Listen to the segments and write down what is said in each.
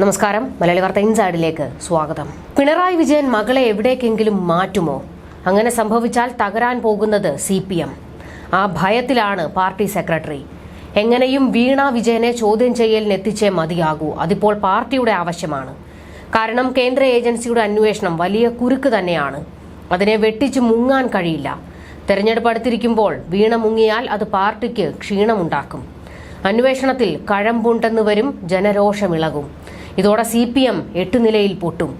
നമസ്കാരം. മലയാളി വാർത്ത ഇൻസൈഡിലേക്ക് സ്വാഗതം. പിണറായി വിജയൻ മകളെ എവിടേക്കെങ്കിലും മാറ്റുമോ? അങ്ങനെ സംഭവിച്ചാൽ തകരാൻ പോകുന്നത് സി പി എം ആ ഭയത്തിലാണ് പാർട്ടി സെക്രട്ടറി. എങ്ങനെയും വീണ വിജയനെ ചോദ്യം ചെയ്യലിന് എത്തിച്ചേ മതിയാകൂ. അതിപ്പോൾ പാർട്ടിയുടെ ആവശ്യമാണ്. കാരണം കേന്ദ്ര ഏജൻസിയുടെ അന്വേഷണം വലിയ കുരുക്ക് തന്നെയാണ്. അതിനെ വെട്ടിച്ച് മുങ്ങാൻ കഴിയില്ല. തെരഞ്ഞെടുപ്പ് അടുത്തിരിക്കുമ്പോൾ വീണ മുങ്ങിയാൽ അത് പാർട്ടിക്ക് ക്ഷീണമുണ്ടാക്കും. അന്വേഷണത്തിൽ കഴമ്പുണ്ടെന്ന് വരും ജനരോഷമിളകും. ഇതോടെ സി പി എം എട്ട് നിലയിൽ പൊട്ടും.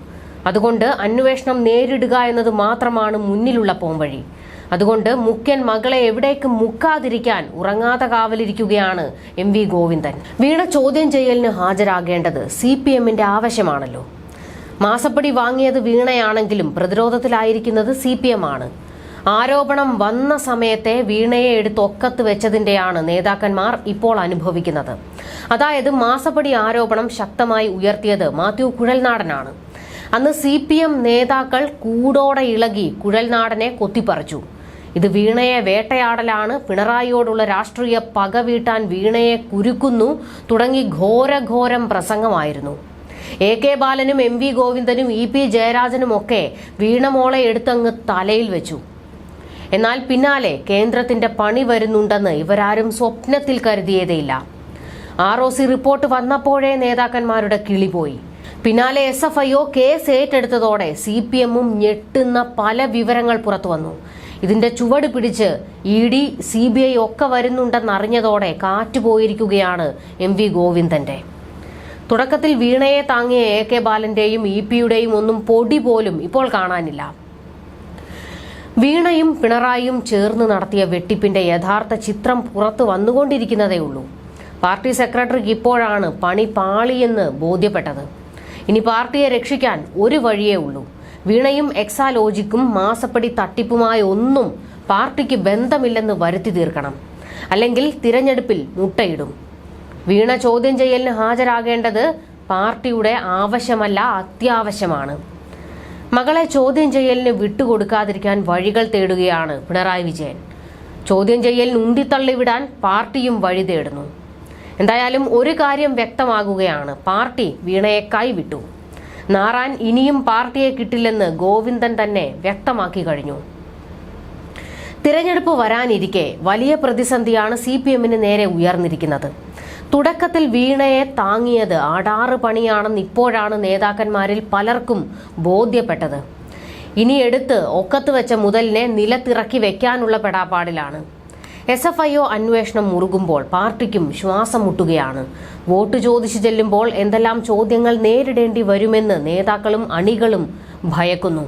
അതുകൊണ്ട് അന്വേഷണം നേരിടുക എന്നത് മാത്രമാണ് മുന്നിലുള്ള പോംവഴി. അതുകൊണ്ട് മുഖ്യൻ മകളെ എവിടേക്ക് മുക്കാതിരിക്കാൻ ഉറങ്ങാതെ കാവലിരിക്കുകയാണ് എം വി ഗോവിന്ദൻ. വീണ ചോദ്യം ചെയ്യലിന് ഹാജരാകേണ്ടത് സി പി എമ്മിന്റെ ആവശ്യമാണല്ലോ. മാസപ്പടി വാങ്ങിയത് വീണയാണെങ്കിലും പ്രതിരോധത്തിലായിരിക്കുന്നത് സി പി എം ആണ്. ആരോപണം വന്ന സമയത്തെ വീണയെ എടുത്ത് ഒക്കത്ത് വെച്ചതിന്റെയാണ് നേതാക്കന്മാർ ഇപ്പോൾ അനുഭവിക്കുന്നത്. അതായത് മാസപ്പടി ആരോപണം ശക്തമായി ഉയർത്തിയത് മാത്യു കുഴൽനാടനാണ്. അന്ന് സി പി എം നേതാക്കൾ കൂടോടെ ഇളകി കുഴൽനാടനെ കൊത്തിപ്പറിച്ചു. ഇത് വീണയെ വേട്ടയാടലാണ്. പിണറായിയോടുള്ള രാഷ്ട്രീയ പക വീട്ടാൻ വീണയെ കുരുക്കുന്നു. തുടങ്ങി ഘോരഘോരം പ്രസംഗമായിരുന്നു. എ കെ ബാലനും എം വി ഗോവിന്ദനും ഇ പി ജയരാജനും ഒക്കെ വീണമോളെ എടുത്തങ്ങ് തലയിൽ വെച്ചു. എന്നാൽ പിന്നാലെ കേന്ദ്രത്തിന്റെ പണി വരുന്നുണ്ടെന്ന് ഇവരാരും സ്വപ്നത്തിൽ കരുതിയതേയില്ല. ആർ ഒ സി റിപ്പോർട്ട് വന്നപ്പോഴേ നേതാക്കന്മാരുടെ കിളിപോയി പിന്നാലെ S F I O case ഏറ്റെടുത്തതോടെ C P എമ്മും ഞെട്ടുന്ന പല വിവരങ്ങൾ പുറത്തു വന്നു. ഇതിന്റെ ചുവട് പിടിച്ച് E D C B I ഒക്കെ വരുന്നുണ്ടെന്നറിഞ്ഞതോടെ കാറ്റുപോയിരിക്കുകയാണ് എം വി ഗോവിന്ദന്റെ. തുടക്കത്തിൽ വീണയെ താങ്ങിയ എ കെ ബാലന്റെയും ഇ പിയുടെയും ഒന്നും പൊടി പോലും ഇപ്പോൾ കാണാനില്ല. വീണയും പിണറായിയും ചേർന്ന് നടത്തിയ വെട്ടിപ്പിന്റെ യഥാർത്ഥ ചിത്രം പുറത്തു വന്നുകൊണ്ടിരിക്കുന്നതേ ഉള്ളൂ. പാർട്ടി സെക്രട്ടറിക്ക് ഇപ്പോഴാണ് പണി പാളിയെന്ന് ബോധ്യപ്പെട്ടത്. ഇനി പാർട്ടിയെ രക്ഷിക്കാൻ ഒരു വഴിയേ ഉള്ളൂ. വീണയും എക്സാലോജിക്കും മാസപ്പടി തട്ടിപ്പുമായ ഒന്നും പാർട്ടിക്ക് ബന്ധമില്ലെന്ന് വരുത്തി തീർക്കണം. അല്ലെങ്കിൽ തിരഞ്ഞെടുപ്പിൽ മുട്ടയിടും. വീണ ചോദ്യം ചെയ്യലിന് ഹാജരാകേണ്ടത് പാർട്ടിയുടെ ആവശ്യമല്ല അത്യാവശ്യമാണ്. മകളെ ചോദ്യം ചെയ്യലിന് വിട്ടുകൊടുക്കാതിരിക്കാൻ വഴികൾ തേടുകയാണ് പിണറായി വിജയൻ. ചോദ്യം ചെയ്യലിന് ഉന്തിത്തള്ളിവിടാൻ പാർട്ടിയും വഴി തേടുന്നു. എന്തായാലും ഒരു കാര്യം വ്യക്തമാകുകയാണ്. പാർട്ടി വീണയെ കൈവിട്ടു. നാറാൻ ഇനിയും പാർട്ടിയെ കിട്ടില്ലെന്ന് ഗോവിന്ദൻ തന്നെ വ്യക്തമാക്കി കഴിഞ്ഞു. തിരഞ്ഞെടുപ്പ് വരാനിരിക്കെ വലിയ പ്രതിസന്ധിയാണ് സി പി എമ്മിന് നേരെ ഉയർന്നിരിക്കുന്നത്. തുടക്കത്തിൽ വീണയെ താങ്ങിയത് ആടാറ് പണിയാണെന്ന് ഇപ്പോഴാണ് നേതാക്കന്മാരിൽ പലർക്കും ബോധ്യപ്പെട്ടത്. ഇനി എടുത്ത് ഒക്കത്ത് വെച്ച മുതലിനെ നിലത്തിറക്കി വെക്കാനുള്ള പെടാപ്പാടിലാണ്. എസ് എഫ് ഐ ഒ അന്വേഷണം മുറുകുമ്പോൾ പാർട്ടിക്കും ശ്വാസം മുട്ടുകയാണ്. വോട്ട് ചോദിച്ചു ചെല്ലുമ്പോൾ എന്തെല്ലാം ചോദ്യങ്ങൾ നേരിടേണ്ടി വരുമെന്ന് നേതാക്കളും അണികളും ഭയക്കുന്നു.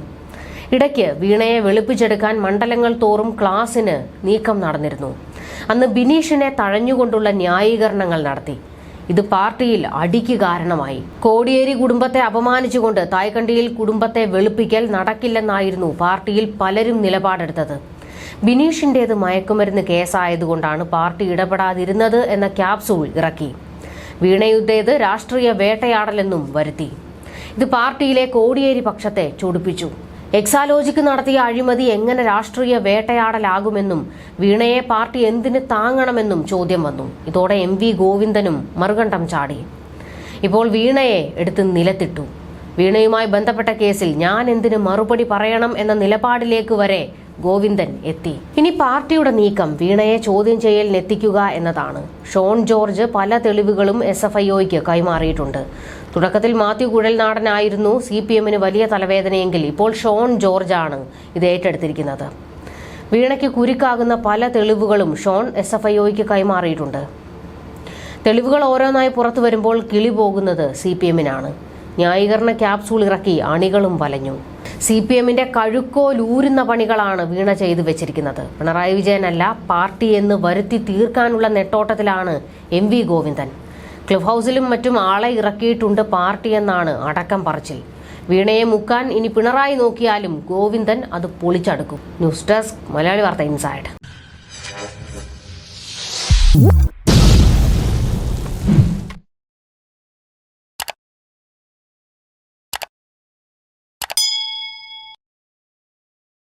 ഇടയ്ക്ക് വീണയെ വെളുപ്പിച്ചെടുക്കാൻ മണ്ഡലങ്ങൾ തോറും ക്ലാസിന് നീക്കം നടന്നിരുന്നു. അന്ന് ബിനീഷിനെ തഴഞ്ഞുകൊണ്ടുള്ള ന്യായീകരണങ്ങൾ നടത്തി. ഇത് പാർട്ടിയിൽ അടിക്ക് കാരണമായി. കോടിയേരി കുടുംബത്തെ അപമാനിച്ചുകൊണ്ട് തായ്ക്കണ്ടിയിൽ കുടുംബത്തെ വെളുപ്പിക്കൽ നടക്കില്ലെന്നായിരുന്നു പാർട്ടിയിൽ പലരും നിലപാടെടുത്തത്. ബിനീഷിന്റേത് മയക്കുമരുന്ന് കേസായതുകൊണ്ടാണ് പാർട്ടി ഇടപെടാതിരുന്നത് എന്ന ക്യാപ്സൂൾ ഇറക്കി. വീണയുദ്ധേത് രാഷ്ട്രീയ വേട്ടയാടലെന്നും വരുത്തി. ഇത് പാർട്ടിയിലെ കോടിയേരി പക്ഷത്തെ ചൊടിപ്പിച്ചു. എക്സാലോജിക്ക് നടത്തിയ അഴിമതി എങ്ങനെ രാഷ്ട്രീയ വേട്ടയാടലാകുമെന്നും വീണയെ പാർട്ടി എന്തിന് താങ്ങണമെന്നും ചോദ്യം വന്നു. ഇതോടെ എം വി ഗോവിന്ദനും മറുകണ്ഠം ചാടി. ഇപ്പോൾ വീണയെ എടുത്ത് നിലത്തിട്ടു. വീണയുമായി ബന്ധപ്പെട്ട കേസിൽ ഞാൻ എന്തിന് മറുപടി പറയണം എന്ന നിലപാടിലേക്ക് വരെ ഗോവിന്ദൻ എത്തി. ഇനി പാർട്ടിയുടെ നീക്കം വീണയെ ചോദ്യം ചെയ്യലിനെത്തിക്കുക എന്നതാണ്. ഷോൺ ജോർജ് പല തെളിവുകളും എസ് എഫ് ഐഒയ്ക്ക് കൈമാറിയിട്ടുണ്ട്. തുടക്കത്തിൽ മാത്യു കുഴൽനാടനായിരുന്നു സി പി എമ്മിന് വലിയ തലവേദനയെങ്കിൽ ഇപ്പോൾ ഷോൺ ജോർജാണ് ഇത് ഏറ്റെടുത്തിരിക്കുന്നത്. വീണയ്ക്ക് കുരുക്കാകുന്ന പല തെളിവുകളും ഷോൺ എസ് എഫ് ഐഒയ്ക്ക് കൈമാറിയിട്ടുണ്ട്. തെളിവുകൾ ഓരോന്നായി പുറത്തു വരുമ്പോൾ കിളി പോകുന്നത് സി പി എമ്മിനാണ് ന്യായീകരണ ക്യാപ്സൂൾ ഇറക്കി അണികളും വലഞ്ഞു. സി പി എമ്മിന്റെ കഴുക്കോലൂരുന്ന പണികളാണ് വീണ ചെയ്തു വെച്ചിരിക്കുന്നത്. പിണറായി വിജയനല്ല പാർട്ടി എന്ന് വരുത്തി തീർക്കാനുള്ള നെട്ടോട്ടത്തിലാണ് എം വി ഗോവിന്ദൻ. ക്ലിഫ് ഹൗസിലും മറ്റും ആളെ ഇറക്കിയിട്ടുണ്ട് പാർട്ടി എന്നാണ് അടക്കം പറച്ചിൽ. വീണയെ മുക്കാൻ ഇനി പിണറായി നോക്കിയാലും ഗോവിന്ദൻ അത് പൊളിച്ചടുക്കും. ന്യൂസ് ഡെസ്ക് മലയാളി വാർത്ത ഇൻസൈഡ്.